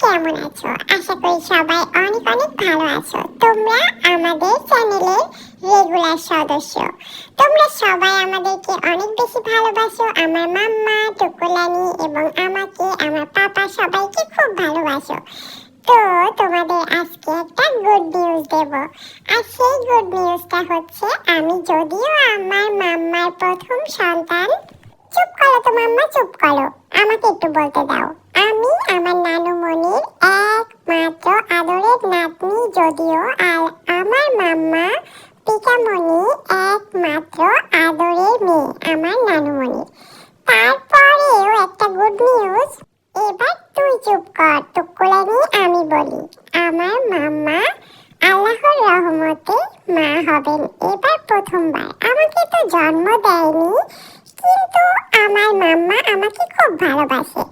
কেমন আছো? আশা করি সবাই অনেক অনেক ভালো আছো। তোমরা আমাদের চ্যানেলের রেগুলার সদস্য। তোমরা সবাই আমাদেরকে অনেক বেশি ভালোবাসো। আমার মাম্মা, টুকুলানি এবং আমাকে, আমার পাপা সবাইকে খুব ভালোবাসো। তো তোমাদের আজকে একটা গুড নিউজ দেব। আর সেই গুড নিউজটা হচ্ছে, আমি যদিও আমার মাম্মার প্রথম সন্তান, চুপ করো তো মাম্মা, চুপ করো। আমাকে একটু বলতে দাও। আমি আমার নানুমণির একমাত্র আদরের নাতনি যদিও, আর আমার মাম্মা পিকামণি একমাত্র আদরের মেয়ে, আমার নানুমণি তারপরেও একটা গুড নিউজ এবার তুই চুপ কর, টুকুলানি আমি বলি, আমার মাম্মা আল্লাহর রহমতে মা হবেন। এবার প্রথমবার, আমাকে তো জন্ম দেয়নি, কিন্তু আমার মাম্মা আমাকে খুব ভালোবাসে।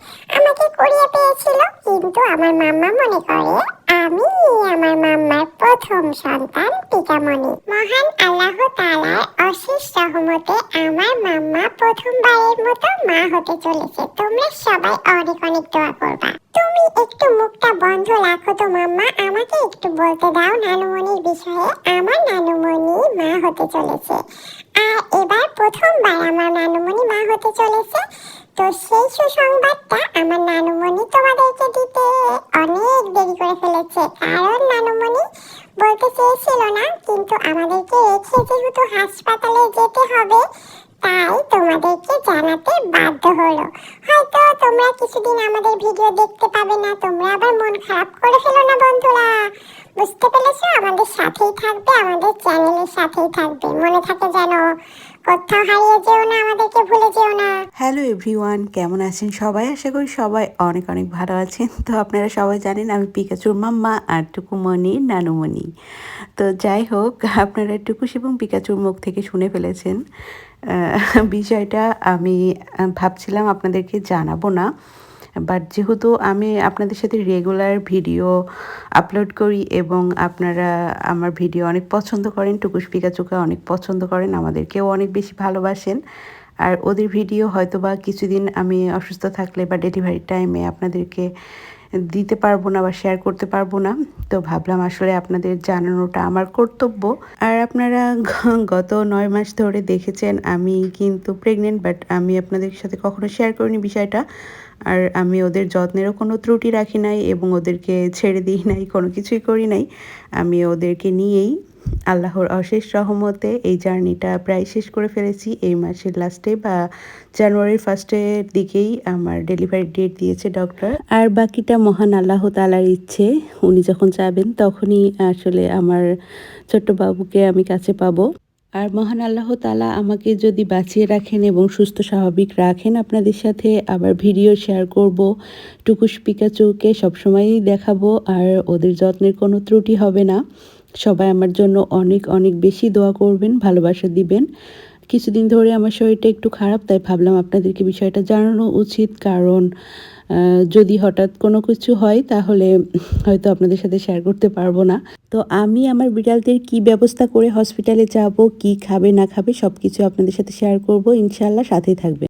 আমাকে কুড়িয়ে পেয়েছিল। কিন্তু আমার মাম্মা মনে করে, আমি আমার মাম্মার প্রথম সন্তান পিতামণি। মহান আল্লাহ তাআলার অশেষ রহমতে আমার মাম্মা প্রথমবারের মতো মা হতে চলেছে। তোমরা সবাই অনেক অনেক দোয়া করবা। তুমি একটু মুখটা বন্ধ রাখো তো মাম্মা। আমাকে একটু বলতে দাও নানুমণির বিষয়ে। আমার নানুমণি মা হতে চলেছে। আর এবার প্রথমবার আমার নানুমণি মা হতে চলেছে। তো সেই সুসংবাদটা আমার নানুমণি তোমাদেরকে দিতে অনেক দেরি করে ফেলেছে। কারণ নানুমণি বলতে চেয়েছিল না, কিন্তু আমাদেরকে রেখে যেহেতু হাসপাতালে যেতে হবে, তাই তোমাদেরকে জানাতে বাধ্য হলো। হয়তো তোমরা কিছুদিন আমাদের ভিডিও দেখতে পাবে না, তোমরা আবার মন খারাপ করে ফেলো না বন্ধুরা। বুঝতে পেরেছ? আমাদের সাথেই থাকবে, আমাদের চ্যানেলের সাথেই থাকবে। মনে থাকে যেন হ্যালো এভরিওয়ান, কেমন আছেন সবাই? আশা করি সবাই অনেক অনেক ভালো আছেন। তো আপনারা সবাই জানেন আমি পিকাচুর মাম্মা আর টুকুমণি নানুমণি। তো যাই হোক, আপনারা টুকুস এবং পিকাচুর মুখ থেকে শুনে ফেলেছেন। বিষয়টা আমি ভাবছিলাম আপনাদেরকে জানাব না বাট যেহেতু আমি আপনাদের সাথে রেগুলার ভিডিও আপলোড করি এবং আপনারা আমার ভিডিও অনেক পছন্দ করেন, টুকুস পিকাচুকে অনেক পছন্দ করেন, আমাদেরকেও অনেক বেশি ভালোবাসেন, আর ওদের ভিডিও হয়তো বা কিছুদিন আমি অসুস্থ থাকলে বা ডেলিভারি টাইমে আপনাদেরকে দিতে পারব না বা শেয়ার করতে পারব না। তো ভাবলাম আসলে আপনাদের জানানোটা আমার কর্তব্য। আর আপনারা গত নয় মাস ধরে দেখেছেন, আমি কিন্তু প্রেগনেন্ট বাট আমি আপনাদের সাথে কখনো শেয়ার করিনি বিষয়টা। আর আমি ওদের যত্নেরও কোনো ত্রুটি রাখি নাই এবং ওদেরকে ছেড়ে দিই নাই, কোনো কিছুই করি নাই। আমি ওদেরকে নিয়েই আল্লাহর অশেষ সহমতে এই জার্নিটা প্রায় শেষ করে ফেলেছি। এই মাসের লাস্টে বা জানুয়ারির ফার্স্টের দিকেই আমার ডেলিভারি ডেট দিয়েছে ডক্টর আর বাকিটা মহান আল্লাহ তালার ইচ্ছে, উনি যখন চাবেন তখনই আসলে আমার ছোট্ট বাবুকে আমি কাছে পাবো। আর মহান আল্লাহ তালা আমাকে যদি বাঁচিয়ে রাখেন এবং সুস্থ স্বাভাবিক রাখেন আপনাদের সাথে, আবার ভিডিও শেয়ার করব, টুকুস পিকাচুকে সবসময়ই দেখাবো, আর ওদের যত্নের কোনো ত্রুটি হবে না। সবাই আমার জন্য অনেক অনেক বেশি দোয়া করবেন, ভালোবাসা দিবেন। কিছুদিন ধরে আমার শরীরটা একটু খারাপ, তাই ভাবলাম আপনাদেরকে বিষয়টা জানানো উচিত। কারণ যদি হঠাৎ কোনো কিছু হয়, তাহলে হয়তো আপনাদের সাথে শেয়ার করতে পারব না। তো আমি আমার বিড়ালদের কি ব্যবস্থা করে হসপিটালে যাব, কি খাবে, না খাবে সব কিছু আপনাদের সাথে শেয়ার করব। ইনশাল্লাহ সাথেই থাকবে